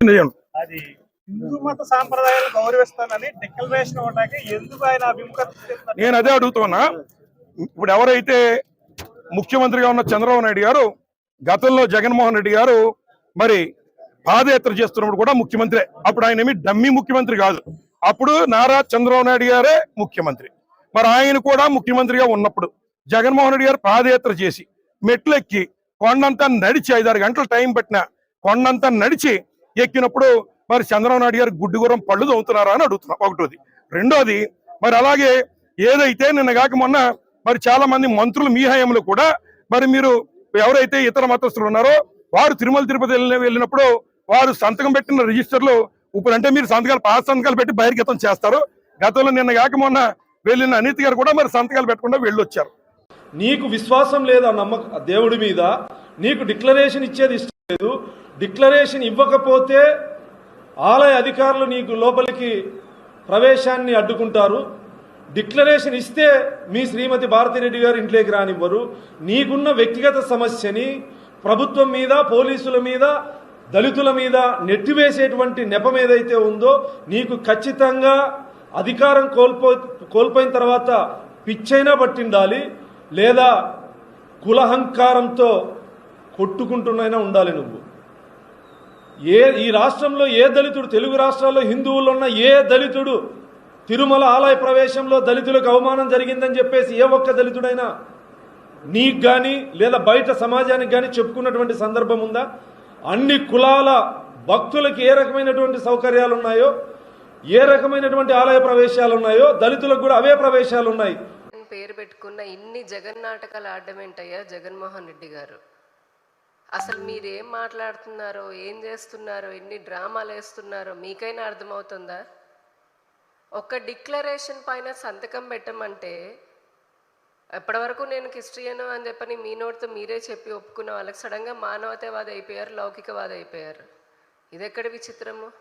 నేను అది హిందూ మత సాంప్రదాయాలు గౌరవిస్తానని డిక్లరేషన్ ఇవ్వడానికి ఎందుకు ఆయన విముఖత చెందుతారు? నేను అదే అడుగుతున్నా. ఇప్పుడు ఎవరైతే ముఖ్యమంత్రిగా ఉన్న చంద్రబాబు నాయుడు గారు గతంలో జగన్మోహన్ రెడ్డి గారు మరి పాదయాత్ర చేస్తున్నప్పుడు కూడా ముఖ్యమంత్రి. అప్పుడు ఆయన ఏమి డమ్మీ ముఖ్యమంత్రి కాదు. అప్పుడు నారా చంద్రబాబు నాయుడు గారే ముఖ్యమంత్రి. మరి ఆయన కూడా ముఖ్యమంత్రిగా ఉన్నప్పుడు జగన్మోహన్ రెడ్డి గారు పాదయాత్ర చేసి మెట్లు ఎక్కి కొండంతా నడిచి ఐదారు గంటలు టైం పట్టిన కొండంతా నడిచి ఎక్కినప్పుడు మరి చంద్రబాబు నాయుడు గారు గుడ్డుగురం పళ్ళు తవ్వుతున్నారా అని అడుగుతున్నా. ఒకటోది. రెండోది మరి అలాగే ఏదైతే నిన్న కాక మొన్న మరి చాలా మంది మంత్రులు మీ హయాంలో కూడా మరి మీరు ఎవరైతే ఇతర మతస్థులు ఉన్నారో వారు తిరుమల తిరుపతి వెళ్ళినప్పుడు వారు సంతకం పెట్టిన రిజిస్టర్లు ఇప్పుడు అంటే మీరు సంతకాలు పాత సంతకాలు పెట్టి బహిర్గతం చేస్తారు. గతంలో నిన్న కాక మొన్న వెళ్ళిన అనిత్ గారు కూడా మరి సంతకాలు పెట్టకుండా వెళ్ళొచ్చారు. నీకు విశ్వాసం లేదా నమ్మక దేవుడి మీద నీకు డిక్లరేషన్ ఇచ్చేది ఇష్టం లేదు. డిక్లరేషన్ ఇవ్వకపోతే ఆలయ అధికారులు నీకు లోపలికి ప్రవేశాన్ని అడ్డుకుంటారు. డిక్లరేషన్ ఇస్తే మీ శ్రీమతి భారతిరెడ్డి గారు ఇంట్లోకి రానివ్వరు. నీకున్న వ్యక్తిగత సమస్యని ప్రభుత్వం మీద పోలీసుల మీద దళితుల మీద నెట్టివేసేటువంటి నెపం ఏదైతే ఉందో నీకు ఖచ్చితంగా అధికారం కోల్పో కోల్పోయిన తర్వాత పిచ్చైనా పట్టిండాలి. లేదా కులహంకారంతో కొట్టుకుంటున్నైనా ఉండాలి నువ్వు. ఏ ఈ రాష్ట్రంలో ఏ దళితుడు తెలుగు రాష్ట్రాల్లో హిందువులు ఉన్న ఏ దళితుడు తిరుమల ఆలయ ప్రవేశంలో దళితులకు అవమానం జరిగిందని చెప్పేసి ఏ ఒక్క దళితుడైనా నీకు కానీ లేదా బయట సమాజానికి కానీ చెప్పుకున్నటువంటి సందర్భం ఉందా? అన్ని కులాల భక్తులకు ఏ రకమైనటువంటి సౌకర్యాలు ఉన్నాయో ఏ రకమైనటువంటి ఆలయ ప్రవేశాలు ఉన్నాయో దళితులకు కూడా అవే ప్రవేశాలు ఉన్నాయి. పేరు పెట్టుకున్న ఇన్ని జగన్ నాటకాలు ఆడడం ఏంటయ్యా జగన్మోహన్ రెడ్డి గారు. అసలు మీరు ఏం మాట్లాడుతున్నారో ఏం చేస్తున్నారో ఎన్ని డ్రామాలు వేస్తున్నారో మీకైనా అర్థమవుతుందా? ఒక డిక్లరేషన్ పైన సంతకం పెట్టమంటే ఎప్పటివరకు నేను క్రిస్టియను అని చెప్పని మీ నోటితో మీరే చెప్పి ఒప్పుకున్న వాళ్ళకి సడన్గా మానవతావాది అయిపోయారు లౌకికవాది అయిపోయారు. ఇది విచిత్రము?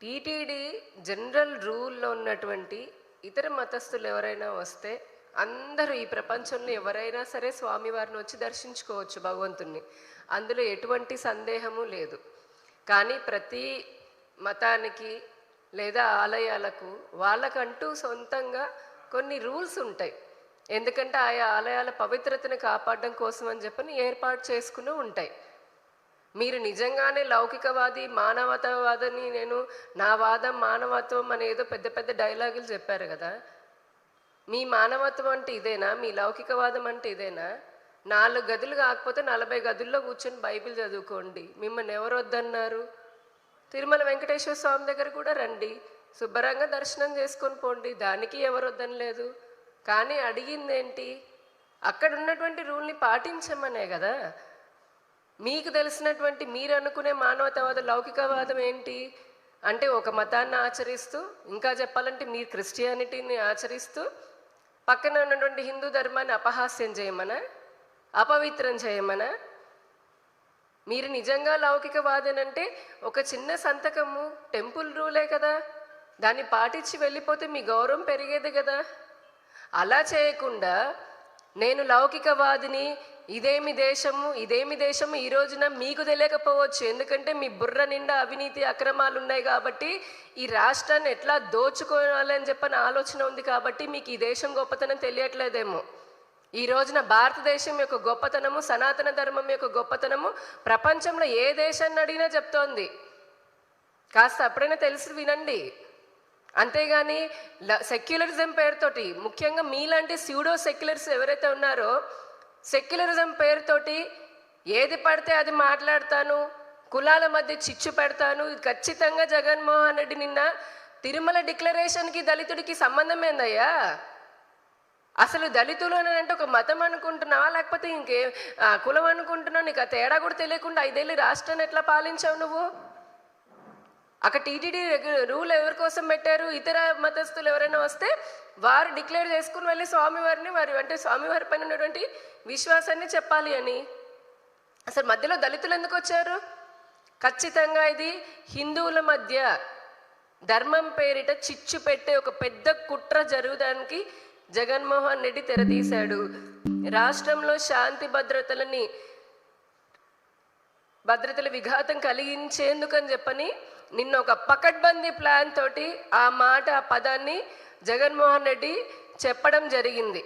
టీటీడీ జనరల్ రూల్లో ఉన్నటువంటి ఇతర మతస్థులు ఎవరైనా వస్తే అందరూ ఈ ప్రపంచంలో ఎవరైనా సరే స్వామివారిని వచ్చి దర్శించుకోవచ్చు భగవంతుణ్ణి. అందులో ఎటువంటి సందేహము లేదు. కానీ ప్రతి మతానికి లేదా ఆలయాలకు వాళ్ళకంటూ సొంతంగా కొన్ని రూల్స్ ఉంటాయి. ఎందుకంటే ఆయా ఆలయాల పవిత్రతను కాపాడడం కోసం అని చెప్పని ఏర్పాటు చేసుకుని ఉంటాయి. మీరు నిజంగానే లౌకికవాది మానవతావాదని నేను నా వాదం మానవత్వం అనేదో పెద్ద పెద్ద డైలాగులు చెప్పారు కదా. మీ మానవత్వం అంటే ఇదేనా? మీ లౌకికవాదం అంటే ఇదేనా? నాలుగు గదులు కాకపోతే నలభై గదుల్లో కూర్చొని బైబిల్ చదువుకోండి. మిమ్మల్ని ఎవరు వద్దన్నారు? తిరుమల వెంకటేశ్వర స్వామి దగ్గర కూడా రండి. శుభ్రంగా దర్శనం చేసుకొని పోండి. దానికి ఎవరు వద్దనలేదు. కానీ అడిగింది ఏంటి అక్కడ ఉన్నటువంటి రూల్ని పాటించమనే కదా. మీకు తెలిసినటువంటి మీరు అనుకునే మానవతావాద లౌకికవాదం ఏంటి? అంటే ఒక మతాన్ని ఆచరిస్తూ ఇంకా చెప్పాలంటే మీరు క్రిస్టియానిటీని ఆచరిస్తూ పక్కన ఉన్నటువంటి హిందూ ధర్మాన్ని అపహాస్యం చేయమనా? అపవిత్రం చేయమనా? మీరు నిజంగా లౌకికవాదనంటే ఒక చిన్న సంతకము టెంపుల్ రూలే కదా? దాన్ని పాటించి వెళ్ళిపోతే మీ గౌరవం పెరిగేది కదా? అలా చేయకుండా నేను లౌకికవాదిని ఇదేమి దేశము ఇదేమి దేశము ఈ రోజున మీకు తెలియకపోవచ్చు. ఎందుకంటే మీ బుర్ర నిండా అవినీతి అక్రమాలు ఉన్నాయి కాబట్టి ఈ రాష్ట్రాన్ని ఎట్లా దోచుకోవాలని చెప్పని ఆలోచన ఉంది కాబట్టి మీకు ఈ దేశం గొప్పతనం తెలియట్లేదేమో. ఈ రోజున భారతదేశం యొక్క గొప్పతనము సనాతన ధర్మం యొక్క గొప్పతనము ప్రపంచంలో ఏ దేశాన్ని అడిగినా చెప్తోంది. కాస్త అప్పుడైనా తెలిసి వినండి. అంతేగాని ల- సెక్యులరిజం పేరుతోటి ముఖ్యంగా మీలాంటి స్యూడో సెక్యులర్స్ ఎవరైతే ఉన్నారో సెక్యులరిజం పేరుతోటి ఏది పడితే అది మాట్లాడతాను కులాల మధ్య చిచ్చు పెడతాను. ఇది ఖచ్చితంగా జగన్మోహన్ రెడ్డి నిన్న తిరుమల డిక్లరేషన్కి దళితుడికి సంబంధం ఏందయ్యా? అసలు దళితులు అని అంటే ఒక మతం అనుకుంటున్నావా? లేకపోతే ఇంకే కులం అనుకుంటున్నావు? నీకు ఆ తేడా కూడా తెలియకుండా ఐదేళ్ళు రాష్ట్రాన్ని ఎట్లా పాలించావు నువ్వు? అక్కడ టీటీడీ రూల్ ఎవరి కోసం పెట్టారు? ఇతర మతస్థులు ఎవరైనా వస్తే వారు డిక్లేర్ చేసుకుని వెళ్ళి స్వామివారిని వారి అంటే స్వామివారి పైన ఉన్నటువంటి విశ్వాసాన్ని చెప్పాలి అని. అసలు మధ్యలో దళితులు ఎందుకు వచ్చారు? ఖచ్చితంగా ఇది హిందువుల మధ్య ధర్మం పేరిట చిచ్చు పెట్టే ఒక పెద్ద కుట్ర జరుగుదానికి జగన్మోహన్ రెడ్డి తెరదీశాడు. రాష్ట్రంలో శాంతి భద్రతలని భద్రతల విఘాతం కలిగించేందుకని చెప్పని నిన్న ఒక పకడ్బందీ ప్లాన్ తోటి ఆ మాట ఆ పదాన్ని జగన్మోహన్ రెడ్డి చెప్పడం జరిగింది.